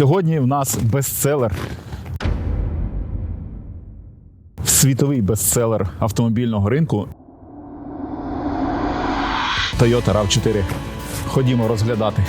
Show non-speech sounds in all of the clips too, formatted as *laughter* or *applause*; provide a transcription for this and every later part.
Сьогодні в нас бестселер. Світовий бестселер автомобільного ринку. Toyota RAV4. Ходімо розглядати.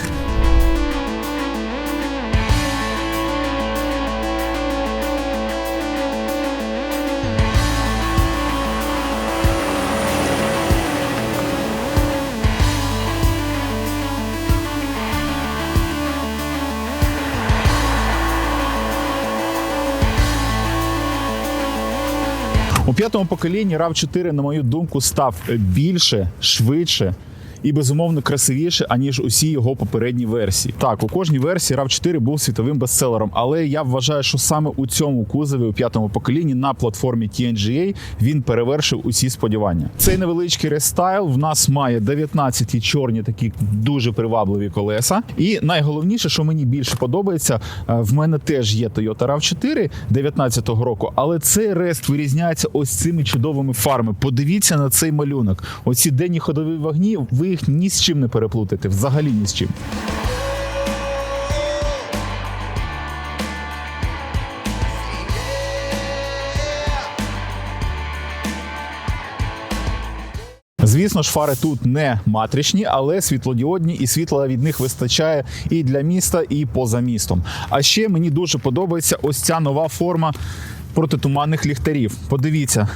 П'ятому поколінні RAV4, на мою думку, став більше, швидше. І безумовно красивіше, аніж усі його попередні версії. Так, у кожній версії RAV4 був світовим бестселером, але я вважаю, що саме у цьому кузові у п'ятому поколінні на платформі TNGA він перевершив усі сподівання. Цей невеличкий рестайл в нас має 19 чорні такі дуже привабливі колеса. І найголовніше, що мені більше подобається, е, в мене теж є Toyota RAV4 19-го року, але цей рест вирізняється ось цими чудовими фарами. Подивіться на цей малюнок. Оці денні ходові вогні, ви їх ні з чим не переплутаєте, взагалі ні з чим. Звісно ж, фари тут не матричні, але світлодіодні, і світла від них вистачає і для міста, і поза містом. А ще мені дуже подобається ось ця нова форма протитуманних ліхтарів. Подивіться.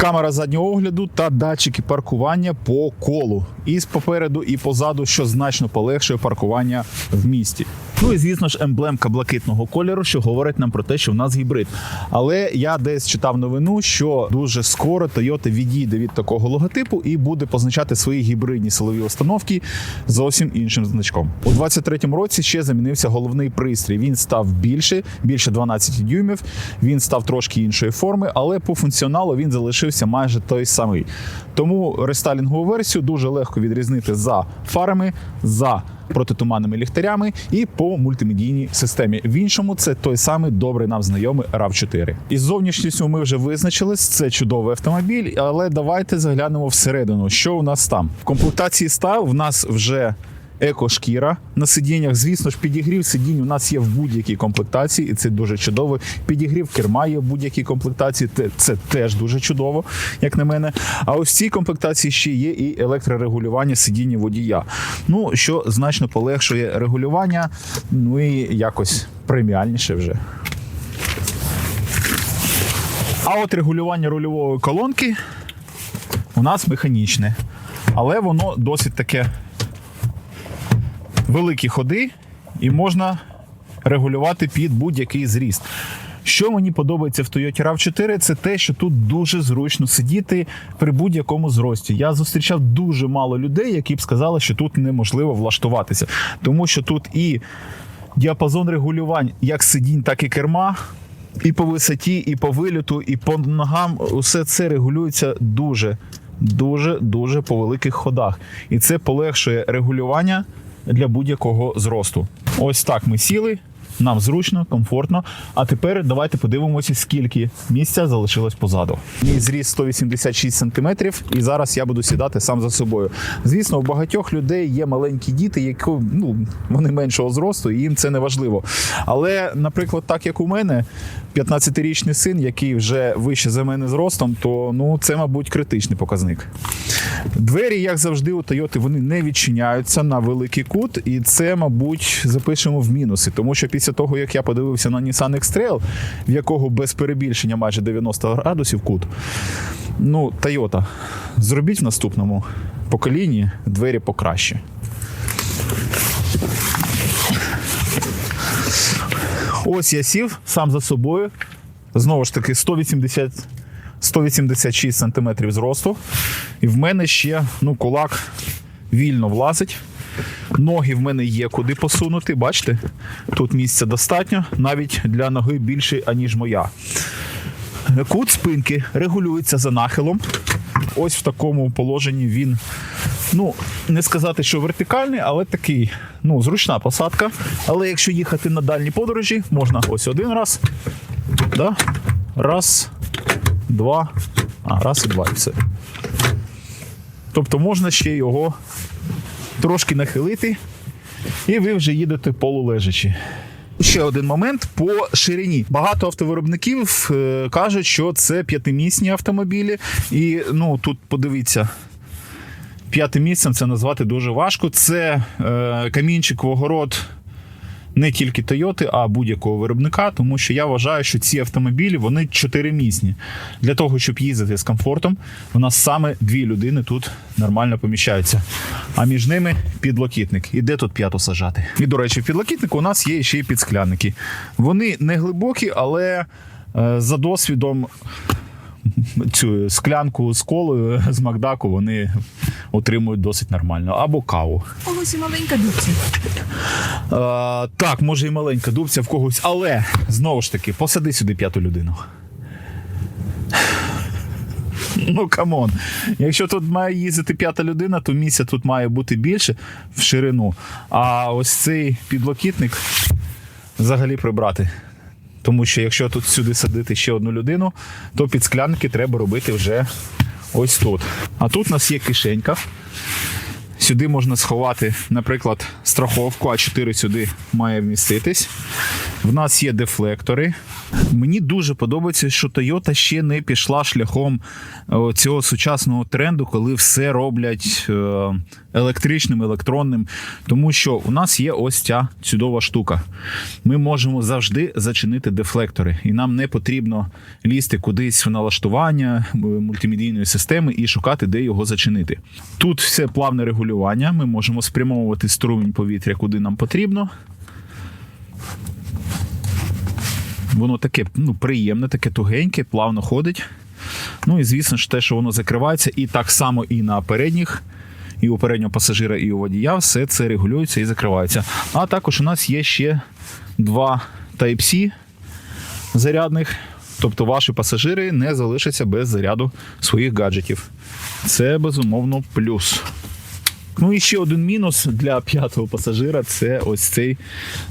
Камера заднього огляду та датчики паркування по колу. І попереду, і позаду, що значно полегшує паркування в місті. Ну і звісно ж, емблемка блакитного кольору, що говорить нам про те, що в нас гібрид. Але я десь читав новину, що дуже скоро Toyota відійде від такого логотипу і буде позначати свої гібридні силові установки зовсім іншим значком. У 23-му році ще замінився головний пристрій. Він став більше, більше 12 дюймів. Він став трошки іншої форми, але по функціоналу він залишився майже той самий. Тому рестайлінгову версію дуже легко відрізнити за фарами, за протитуманними ліхтарями і по мультимедійній системі. В іншому це той самий добрий нам знайомий RAV4. Із зовнішністю ми вже визначились. Це чудовий автомобіль, але давайте заглянемо всередину. Що у нас там? В комплектації став в нас вже. Еко-шкіра на сидіннях. Звісно ж, підігрів сидінь у нас є в будь-якій комплектації, і це дуже чудово. Підігрів керма є в будь-якій комплектації. Це, теж дуже чудово, як на мене. А ось в цій комплектації ще є і електрорегулювання сидіння водія. Ну, що значно полегшує регулювання, ну і якось преміальніше вже. А от регулювання рульової колонки у нас механічне, але воно досить таке великі ходи, і можна регулювати під будь-який зріст. Що мені подобається в Toyota RAV4, це те, що тут дуже зручно сидіти при будь-якому зрості. Я зустрічав дуже мало людей, які б сказали, що тут неможливо влаштуватися, тому що тут і діапазон регулювань як сидінь, так і керма. І по висоті, і по виліту, і по ногам усе це регулюється дуже, дуже, дуже по великих ходах. І це полегшує регулювання для будь-якого зросту. Ось так ми сіли. Нам зручно, комфортно. А тепер давайте подивимося, скільки місця залишилось позаду. Мій зріст 186 см, і зараз я буду сідати сам за собою. Звісно, у багатьох людей є маленькі діти, які ну вони меншого зросту, і їм це не важливо. Але, наприклад, так як у мене, 15-річний син, який вже вище за мене зростом, то ну це, мабуть, критичний показник. Двері, як завжди, у Toyota вони не відчиняються на великий кут, і це, мабуть, запишемо в мінуси, тому що після того, як я подивився на Nissan X-Trail, в якого без перебільшення майже 90 градусів кут, ну, Toyota, зробіть в наступному поколінні двері покраще. Ось я сів сам за собою. Знову ж таки, 180, 186 см зросту. І в мене ще ну, кулак вільно влазить. Ноги в мене є куди посунути. Бачите? Тут місця достатньо, навіть для ноги більше, аніж моя. Кут спинки регулюється за нахилом. Ось в такому положенні він, ну, не сказати, що вертикальний, але такий, ну, зручна посадка. Але якщо їхати на дальні подорожі, можна ось один раз. Да? Раз, два, а, раз і два, і все. Тобто можна ще його трошки нахилити, і ви вже їдете полулежачи. Ще один момент по ширині. Багато автовиробників е, кажуть, що це п'ятимісні автомобілі, і ну тут подивіться. П'ятим місцем це назвати дуже важко. Це е, камінчик в огород не тільки Toyota, а будь-якого виробника, тому що я вважаю, що ці автомобілі вони чотиримісні. Для того, щоб їздити з комфортом, у нас саме дві людини тут нормально поміщаються. А між ними підлокітник. І де тут п'яту сажати? І, до речі, в підлокітнику у нас є ще й підсклянники. Вони не глибокі, але е, за досвідом *laughs* цю склянку з колою з Макдаку вони отримують досить нормально. Або каву. Ось і маленька дубця. Е, так, може і маленька дубця в когось, але знову ж таки, посади сюди п'яту людину. *sighs* Ну, камон. Якщо тут має їздити п'ята людина, то місця тут має бути більше в ширину. А ось цей підлокітник взагалі прибрати. Тому що якщо тут сюди садити ще одну людину, то під склянки треба робити вже ось тут. А тут у нас є кишенька. Сюди можна сховати, наприклад, страховку, А4 сюди має вміститись. В нас є дефлектори. Мені дуже подобається, що Toyota ще не пішла шляхом е, цього сучасного тренду, коли все роблять е, електричним, електронним. Тому що у нас є ось ця чудова штука. Ми можемо завжди зачинити дефлектори, і нам не потрібно лізти кудись в налаштування е, мультимедійної системи і шукати, де його зачинити. Тут все плавне регулювання. Ми можемо спрямовувати струмінь повітря, куди нам потрібно. Воно таке ну, приємне, таке тугеньке, плавно ходить. Ну і звісно ж те, що воно закривається, і так само і на передніх, і у переднього пасажира, і у водія, все це регулюється і закривається. А також у нас є ще два Type-C зарядних. Тобто ваші пасажири не залишаться без заряду своїх гаджетів. Це безумовно плюс. Ну і ще один мінус для п'ятого пасажира це ось цей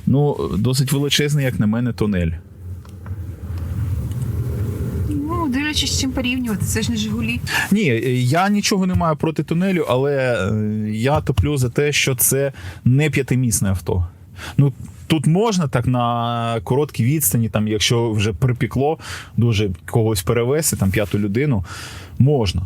ну, досить величезний, як на мене, тунель. Ну, з чим порівнювати, це ж не Жигулі. Ні, я нічого не маю проти тунелю, але е, я топлю за те, що це не п'ятимісне авто. Ну, тут можна так на короткій відстані, там, якщо вже припікло дуже когось перевести, там п'яту людину, можна.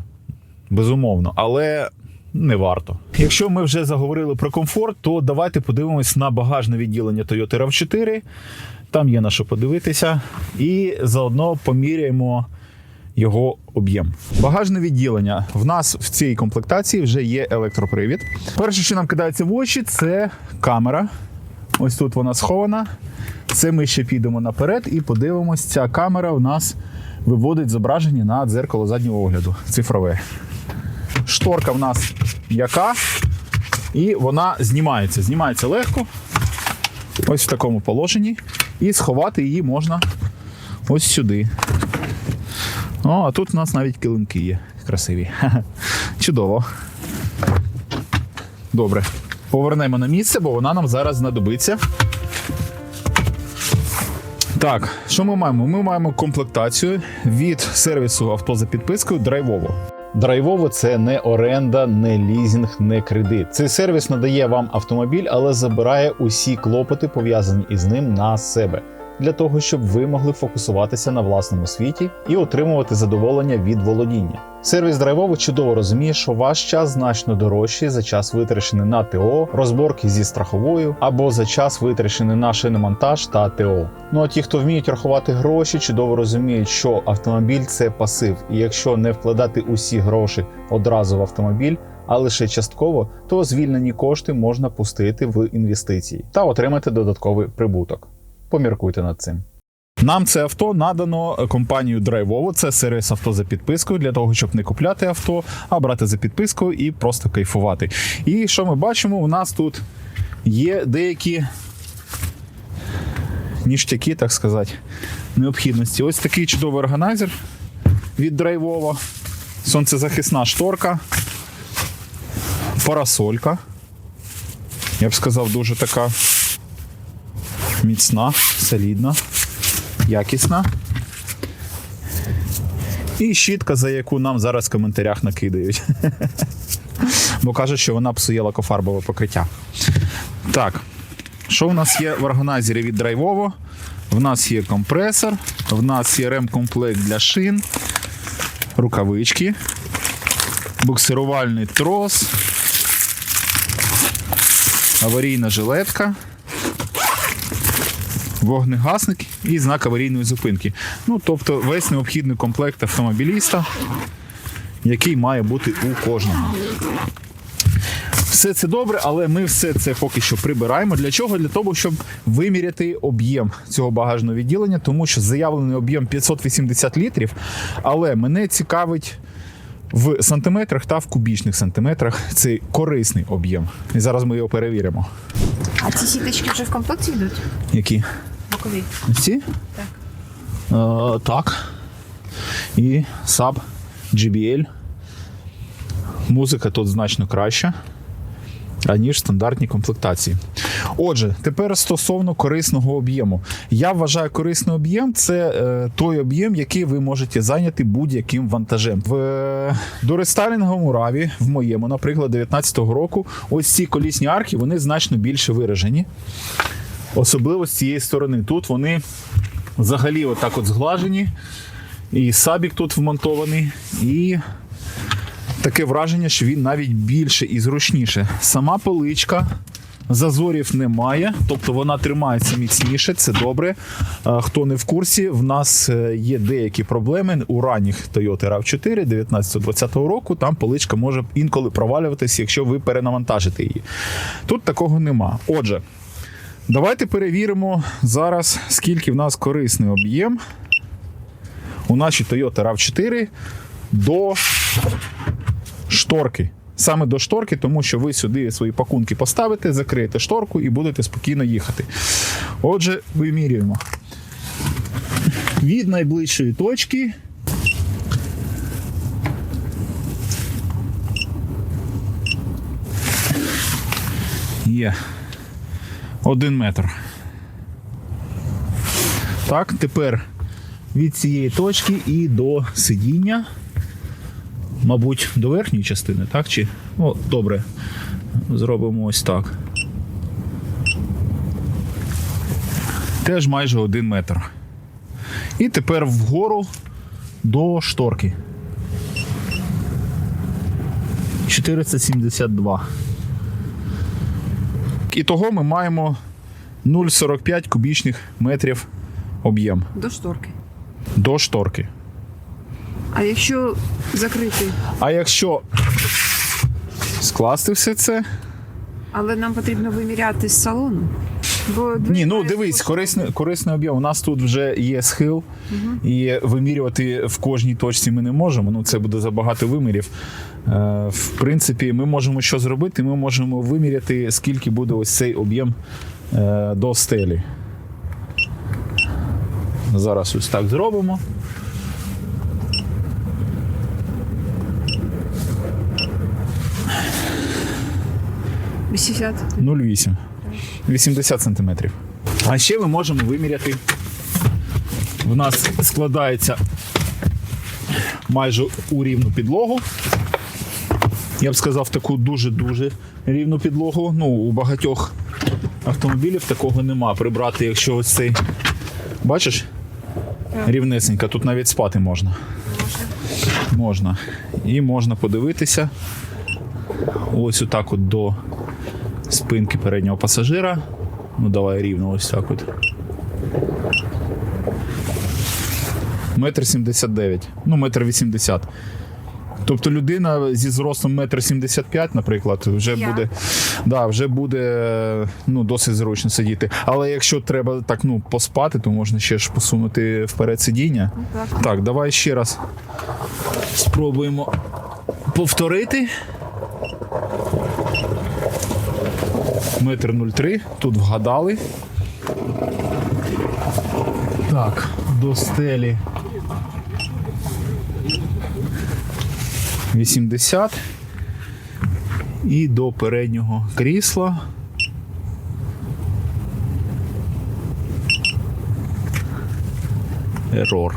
Безумовно, але не варто. Якщо ми вже заговорили про комфорт, то давайте подивимось на багажне відділення Toyota RAV4. Там є на що подивитися. І заодно поміряємо його об'єм. Багажне відділення. В нас в цій комплектації вже є електропривід. Перше, що нам кидається в очі, це камера. Ось тут вона схована. Це ми ще підемо наперед і подивимось, ця камера у нас виводить зображення на дзеркало заднього огляду. Цифрове. Шторка в нас яка, і вона знімається. Знімається легко. Ось в такому положенні. І сховати її можна ось сюди. О, а тут у нас навіть килимки є. Красиві. *laughs* Чудово. Добре. Повернемо на місце, бо вона нам зараз знадобиться. Так, що ми маємо? Ми маємо комплектацію від сервісу авто за підпискою Драйвово. Драйвово це не оренда, не лізінг, не кредит. Цей сервіс надає вам автомобіль, але забирає усі клопоти, пов'язані із ним на себе. Для того щоб ви могли фокусуватися на власному світі і отримувати задоволення від володіння. Сервіс драйвово чудово розуміє, що ваш час значно дорожчий за час витрачений на ТО, розборки зі страховою або за час витрачений на шиномонтаж та ТО. Ну а ті, хто вміють рахувати гроші, чудово розуміють, що автомобіль це пасив, і якщо не вкладати усі гроші одразу в автомобіль. А лише частково, то звільнені кошти можна пустити в інвестиції та отримати додатковий прибуток. Поміркуйте над цим. Нам це авто надано компанією Драйвово. Це сервіс авто за підпискою для того, щоб не купляти авто, а брати за підпискою і просто кайфувати. І що ми бачимо? У нас тут є деякі ніштяки, так сказати, необхідності. Ось такий чудовий органайзер від Драйвово. сонцезахисна шторка, парасолька. Я б сказав, дуже така міцна, солідна, якісна. І щітка, за яку нам зараз в коментарях накидають. Бо кажуть, що вона псує лакофарбове покриття. Так, що в нас є в органайзері від драйвово? В нас є компресор, в нас є ремкомплект для шин, рукавички, буксирувальний трос, аварійна жилетка, вогнегасник і знак аварійної зупинки. Ну, тобто весь необхідний комплект автомобіліста, який має бути у кожного. Все це добре, але ми все це поки що прибираємо. Для чого? Для того, щоб виміряти об'єм цього багажного відділення, тому що заявлений об'єм 580 літрів, але мене цікавить в сантиметрах та в кубічних сантиметрах цей корисний об'єм. І зараз ми його перевіримо. А ці сіточки вже в комплекті йдуть? Які? Бокові. Ці? Так. Е, так. І Sub GBL. Музика тут значно краща, аніж стандартні комплектації. Отже, тепер стосовно корисного об'єму. Я вважаю, корисний об'єм це е, той об'єм, який ви можете зайняти будь-яким вантажем. В е, дорестайлінговому раві, в моєму, наприклад, 19-го року, ось ці колісні арки вони значно більше виражені. Особливо з цієї сторони. Тут вони взагалі отак от зглажені. І сабік тут вмонтований. І таке враження, що він навіть більше і зручніше. Сама поличка. Зазорів немає, тобто вона тримається міцніше, це добре. Хто не в курсі, в нас е, є деякі проблеми у ранніх Toyota RAV4 19-20 року. Там поличка може інколи провалюватися, якщо ви перенавантажите її. Тут такого нема. Отже, Давайте перевіримо зараз, скільки в нас корисний об'єм у нашій Toyota RAV4 до шторки. Саме до шторки, тому що ви сюди свої пакунки поставите, закриєте шторку і будете спокійно їхати. Отже, вимірюємо. Від найближчої точки. Є. Один метр. Так, тепер від цієї точки і до сидіння. Мабуть, до верхньої частини, так? Чи? О, добре. Зробимо ось так. Теж майже один метр. І тепер вгору до шторки. 472. Ітого ми маємо 0,45 кубічних метрів об'єм До шторки. до шторки. А якщо закрити, А якщо скласти все це. але нам потрібно виміряти з салону. Бо Ні, ну дивись, корисний, корисний об'єм. У нас тут вже є схил, і вимірювати в кожній точці ми не можемо. Ну це буде забагато вимірів. Е, в принципі, ми можемо що зробити? Ми можемо виміряти, скільки буде ось цей об'єм е, до стелі. Зараз ось так зробимо. 80. 0,8. 80 сантиметрів. А ще ми можемо виміряти. В нас складається майже у рівну підлогу. Я б сказав, таку дуже-дуже рівну підлогу. Ну, у багатьох автомобілів такого нема. Прибрати, якщо ось цей. Бачиш? Рівнесенька, тут навіть спати можна. Можна. І можна подивитися. Ось отак от до спинки переднього пасажира. Ну, давай рівно ось так от. Метр сімдесят дев'ять. Ну, метр вісімдесят. Тобто людина зі зростом метр сімдесят п'ять, наприклад, вже Я. буде, да, вже буде ну, досить зручно сидіти. Але якщо треба так ну, поспати, то можна ще ж посунути вперед сидіння. так. Так, давай ще раз спробуємо повторити. Метр 03. Тут вгадали. Так, до стелі. 80 і до переднього крісла. Ерор.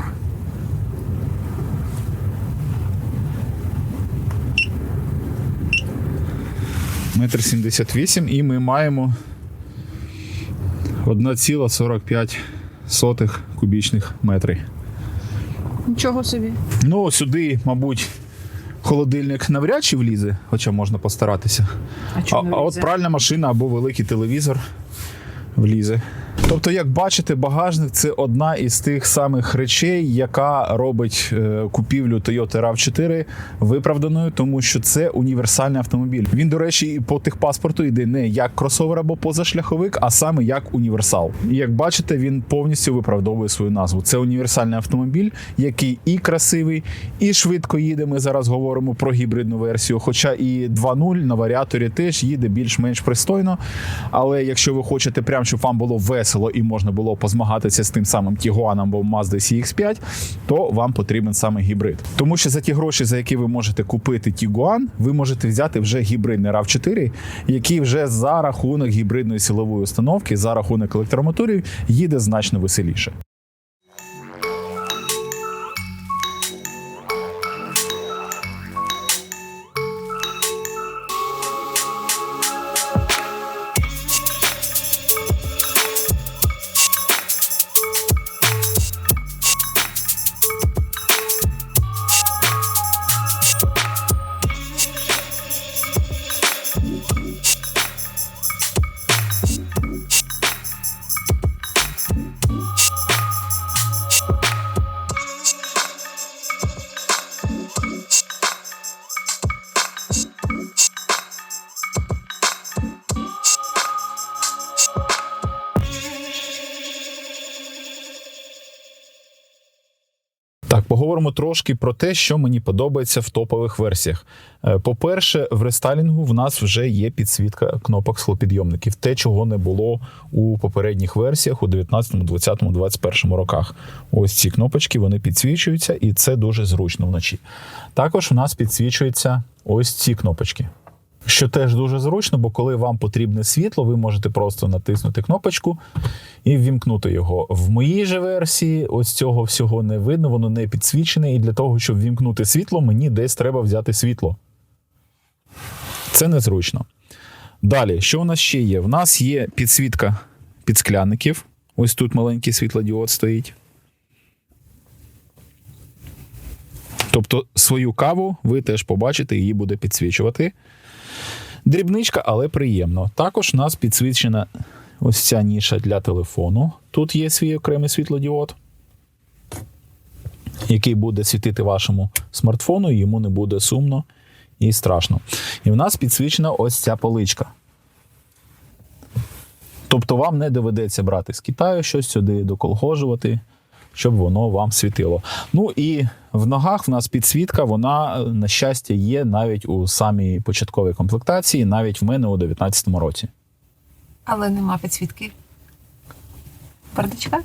Метр сімдесят вісім, і ми маємо 1,45 сотих кубічних метри. Нічого собі. Ну, сюди, мабуть, холодильник навряд чи влізе, хоча можна постаратися. А А, а от пральна машина або великий телевізор влізе. Тобто, як бачите, багажник це одна із тих самих речей, яка робить е, купівлю Toyota RAV4 виправданою, тому що це універсальний автомобіль. Він, до речі, і по техпаспорту йде не як кросовер або позашляховик, а саме як універсал. І як бачите, він повністю виправдовує свою назву. Це універсальний автомобіль, який і красивий, і швидко їде. Ми зараз говоримо про гібридну версію. Хоча і 2.0 на варіаторі теж їде більш-менш пристойно. Але якщо ви хочете прям, щоб вам було весело і можна було позмагатися з тим самим Тігуаном або Mazda CX-5, то вам потрібен саме гібрид. Тому що за ті гроші, за які ви можете купити Тігуан, ви можете взяти вже гібридний RAV4, який вже за рахунок гібридної силової установки, за рахунок електромоторів, їде значно веселіше. Поговоримо трошки про те, що мені подобається в топових версіях. Е, По-перше, в рестайлінгу в нас вже є підсвітка кнопок схлопідйомників, те, чого не було у попередніх версіях у 19, 20, 21 роках. Ось ці кнопочки вони підсвічуються, і це дуже зручно вночі. Також у нас підсвічуються ось ці кнопочки. Що теж дуже зручно, бо коли вам потрібне світло, ви можете просто натиснути кнопочку і ввімкнути його. В моїй же версії ось цього всього не видно, воно не підсвічене, і для того, щоб ввімкнути світло, мені десь треба взяти світло. Це незручно. Далі, що у нас ще є? В нас є підсвітка підскляників. Ось тут маленький світлодіод стоїть. Тобто свою каву ви теж побачите, її буде підсвічувати. Дрібничка, але приємно. Також у нас підсвічена ось ця ніша для телефону. Тут є свій окремий світлодіод, який буде світити вашому смартфону, і йому не буде сумно і страшно. І в нас підсвічена ось ця поличка. Тобто вам не доведеться брати з Китаю щось сюди доколгожувати, щоб воно вам світило. Ну і в ногах в нас підсвітка, вона, на щастя, є навіть у самій початковій комплектації, навіть в мене у 2019 році. Але нема підсвітки. Бардачка?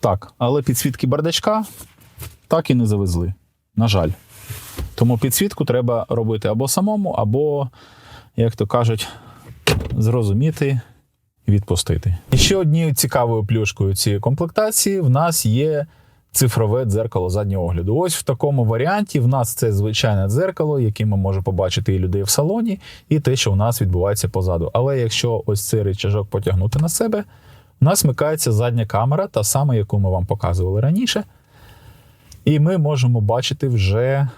Так, але підсвітки бардачка так і не завезли. На жаль. Тому підсвітку треба робити або самому, або, як то кажуть, зрозуміти відпустити. І ще однією цікавою плюшкою цієї комплектації в нас є цифрове дзеркало заднього огляду. Ось в такому варіанті в нас це звичайне дзеркало, яке ми можемо побачити і людей в салоні, і те, що у нас відбувається позаду. Але якщо ось цей рычажок потягнути на себе, у нас вмикається задня камера, та сама, яку ми вам показували раніше. І ми можемо бачити вже,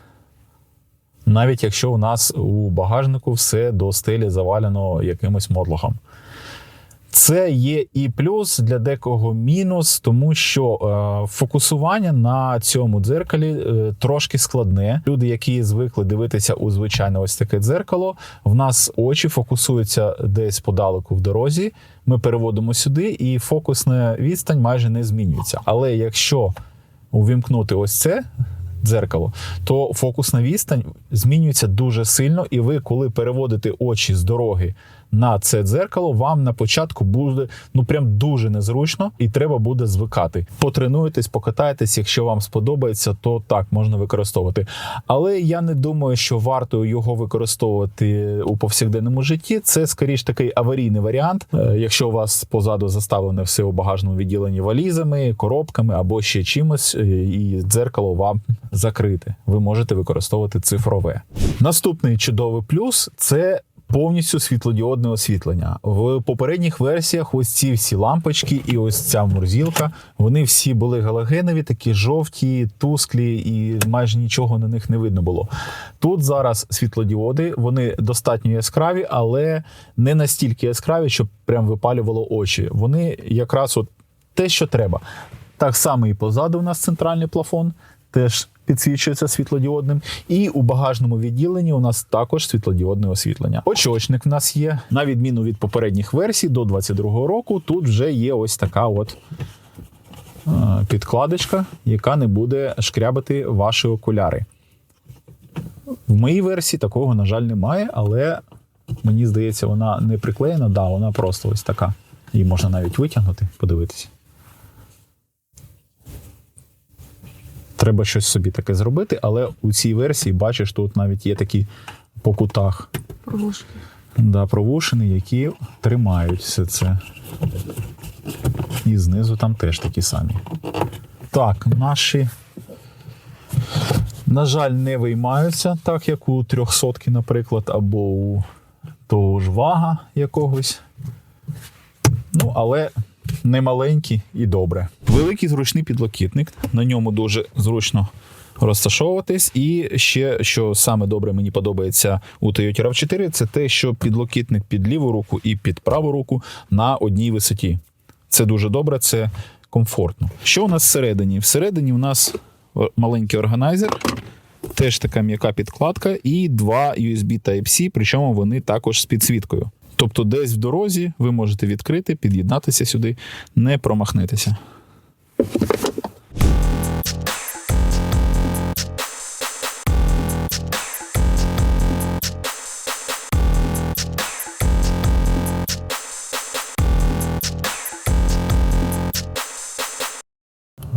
навіть якщо у нас у багажнику все до стелі завалено якимось модлохом. Це є і плюс для декого мінус, тому що е, фокусування на цьому дзеркалі е, трошки складне. Люди, які звикли дивитися у звичайне ось таке дзеркало, в нас очі фокусуються десь подалеку в дорозі. Ми переводимо сюди, і фокусна відстань майже не змінюється. Але якщо увімкнути ось це дзеркало, то фокусна відстань змінюється дуже сильно, і ви, коли переводите очі з дороги на це дзеркало, вам на початку буде ну прям дуже незручно, і треба буде звикати. Потренуєтесь, покатайтесь. Якщо вам сподобається, то так можна використовувати. Але я не думаю, що варто його використовувати у повсякденному житті. Це скоріш такий аварійний варіант. Е, Якщо у вас позаду заставлене все у багажному відділенні валізами, коробками або ще чимось, е, і дзеркало вам закрите. Ви можете використовувати цифрове. Наступний чудовий плюс це. Повністю світлодіодне освітлення в попередніх версіях. Ось ці всі лампочки і ось ця мурзілка. Вони всі були галогенові, такі жовті, тусклі, і майже нічого на них не видно було. Тут зараз світлодіоди, вони достатньо яскраві, але не настільки яскраві, щоб прям випалювало очі. Вони якраз от те, що треба. Так само і позаду у нас центральний плафон теж підсвічується світлодіодним. І у багажному відділенні у нас також світлодіодне освітлення. Очочник в нас є. На відміну від попередніх версій до 22-го року, тут вже є ось така от е, підкладочка, яка не буде шкрябати ваші окуляри. В моїй версії такого, на жаль, немає, але мені здається, вона не приклеєна, да, вона просто ось така. Її можна навіть витягнути, подивитися. Треба щось собі таке зробити, але у цій версії, бачиш, тут навіть є такі по кутах Проложки. да, провушини, які тримають все це. І знизу там теж такі самі. Так, наші, на жаль, не виймаються, так як у 300, наприклад, або у того ж вага якогось. Ну, але не маленькі і добре. Великий зручний підлокітник. На ньому дуже зручно розташовуватись. І ще, що саме добре мені подобається у Toyota rav 4 це те, що підлокітник під ліву руку і під праву руку на одній висоті. Це дуже добре, це комфортно. Що у нас всередині? Всередині у нас маленький органайзер. Теж така м'яка підкладка, і два USB Type-C, причому вони також з підсвіткою. Тобто, десь в дорозі ви можете відкрити, під'єднатися сюди, не промахнетеся.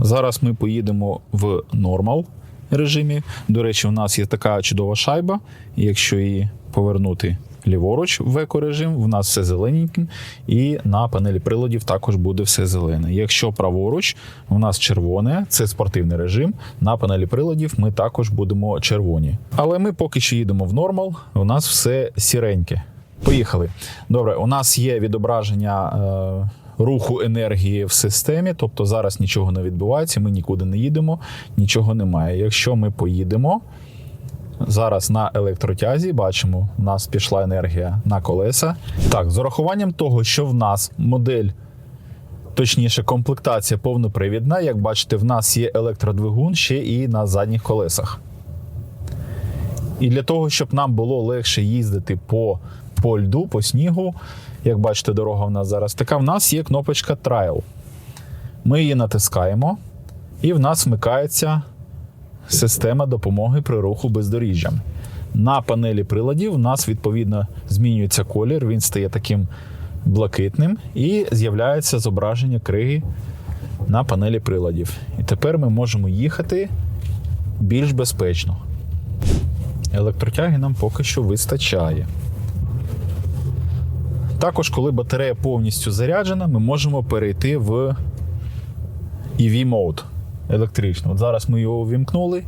Зараз ми поїдемо в нормал режимі. До речі, у нас є така чудова шайба. Якщо її повернути ліворуч в еко-режим, в нас все зелененьким, і на панелі приладів також буде все зелене. Якщо праворуч, у нас червоне, це спортивний режим. На панелі приладів ми також будемо червоні. Але ми поки що їдемо в нормал, у нас все сіреньке. Поїхали. Добре, у нас є відображення. Е- Руху енергії в системі, тобто зараз нічого не відбувається, ми нікуди не їдемо, нічого немає. Якщо ми поїдемо зараз на електротязі, бачимо, в нас пішла енергія на колеса. Так, з урахуванням того, що в нас модель, точніше, комплектація повнопривідна, як бачите, в нас є електродвигун ще і на задніх колесах. І для того, щоб нам було легше їздити по, по льду, по снігу, як бачите, дорога в нас зараз така, в нас є кнопочка Trial. Ми її натискаємо, і в нас вмикається система допомоги при руху бездоріжжям. На панелі приладів в нас відповідно змінюється колір, він стає таким блакитним, і з'являється зображення криги на панелі приладів. І тепер ми можемо їхати більш безпечно. Електротяги нам поки що вистачає. Також, коли батарея повністю заряджена, ми можемо перейти в EV мод електрично. От зараз ми його увімкнули,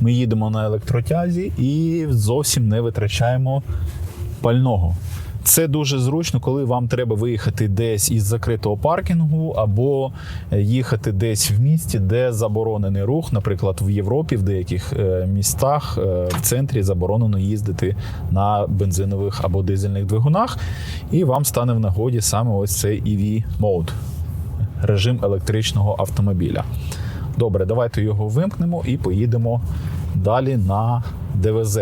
ми їдемо на електротязі і зовсім не витрачаємо пального. Це дуже зручно, коли вам треба виїхати десь із закритого паркінгу, або їхати десь в місті, де заборонений рух. Наприклад, в Європі, в деяких е, містах е, в центрі заборонено їздити на бензинових або дизельних двигунах, і вам стане в нагоді саме ось цей EV мод режим електричного автомобіля. Добре, давайте його вимкнемо і поїдемо далі на ДВЗ.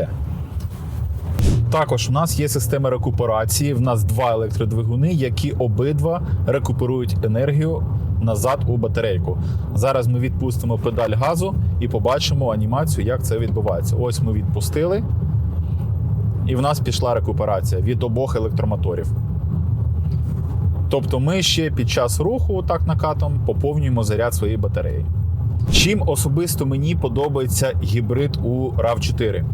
Також у нас є система рекуперації. В нас два електродвигуни, які обидва рекуперують енергію назад у батарейку. Зараз ми відпустимо педаль газу і побачимо анімацію, як це відбувається. Ось ми відпустили, і в нас пішла рекуперація від обох електромоторів. Тобто ми ще під час руху, так накатом, поповнюємо заряд своєї батареї. Чим особисто мені подобається гібрид у RAV4? Е,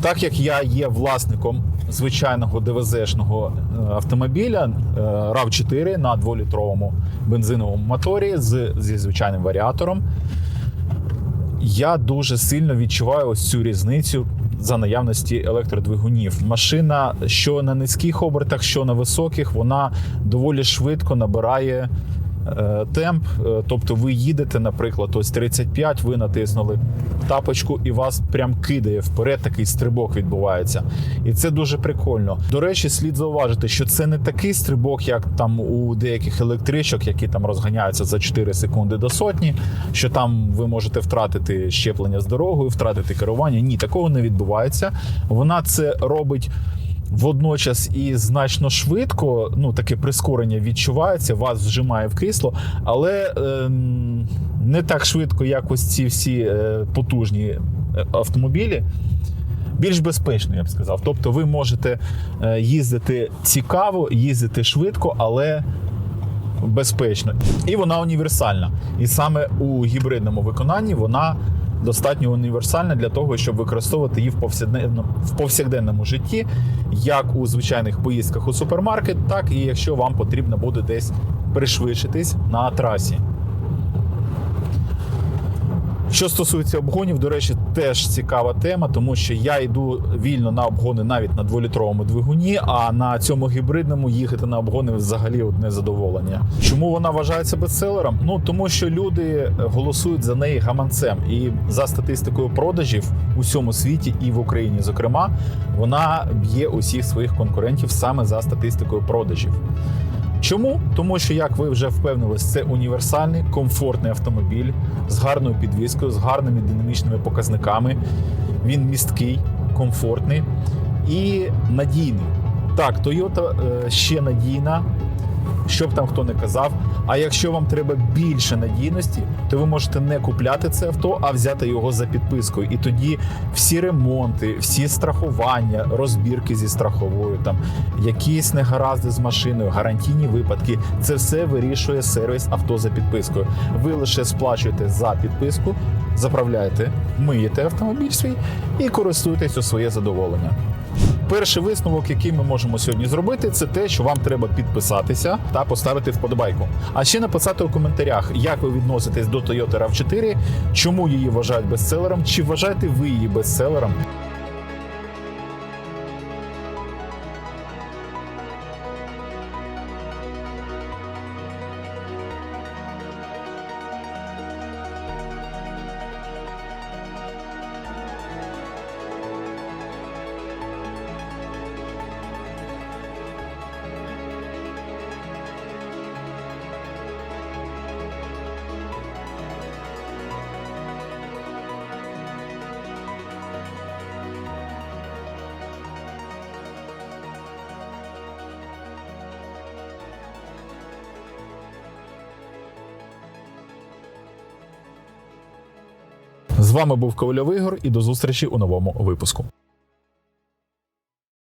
так як я є власником звичайного ДВЗ-шного е, автомобіля е, RAV4 на 2-літровому бензиновому моторі з, зі звичайним варіатором, я дуже сильно відчуваю ось цю різницю за наявності електродвигунів. Машина, що на низьких обертах, що на високих, вона доволі швидко набирає темп. Е, Тобто ви їдете, наприклад, ось 35, ви натиснули тапочку і вас прям кидає вперед, такий стрибок відбувається. І це дуже прикольно. До речі, слід зауважити, що це не такий стрибок, як там у деяких електричок, які там розганяються за 4 секунди до сотні, що там ви можете втратити щеплення з дорогою, втратити керування. Ні, такого не відбувається. Вона це робить. Водночас і значно швидко, ну таке прискорення відчувається, вас вжимає в крісло, але ем, не так швидко, як ось ці всі е, потужні е, автомобілі. Більш безпечно, я б сказав. Тобто, ви можете е, їздити цікаво, їздити швидко, але безпечно. І вона універсальна. І саме у гібридному виконанні вона достатньо універсальна для того, щоб використовувати її в повсякденному, в повсякденному житті, як у звичайних поїздках у супермаркет, так і якщо вам потрібно буде десь пришвидшитись на трасі. Що стосується обгонів, до речі, теж цікава тема, тому що я йду вільно на обгони навіть на дволітровому двигуні, а на цьому гібридному їхати на обгони взагалі одне задоволення. Чому вона вважається бестселером? Ну тому що люди голосують за неї гаманцем, і за статистикою продажів у всьому світі і в Україні, зокрема, вона б'є усіх своїх конкурентів саме за статистикою продажів. Чому? Тому що, як ви вже впевнились, це універсальний комфортний автомобіль з гарною підвіскою, з гарними динамічними показниками. Він місткий, комфортний і надійний. Так, Toyota е, ще надійна, що б там хто не казав. А якщо вам треба більше надійності, то ви можете не купляти це авто, а взяти його за підпискою. І тоді всі ремонти, всі страхування, розбірки зі страховою, там якісь негаразди з машиною, гарантійні випадки, це все вирішує сервіс авто за підпискою. Ви лише сплачуєте за підписку, заправляєте, миєте автомобіль свій і користуєтесь у своє задоволення. Перший висновок, який ми можемо сьогодні зробити, це те, що вам треба підписатися та поставити вподобайку. А ще написати у коментарях, як ви відноситесь до Toyota RAV4, чому її вважають бестселером, чи вважаєте ви її бестселером. Вами був Ковальов Ігор і до зустрічі у новому випуску.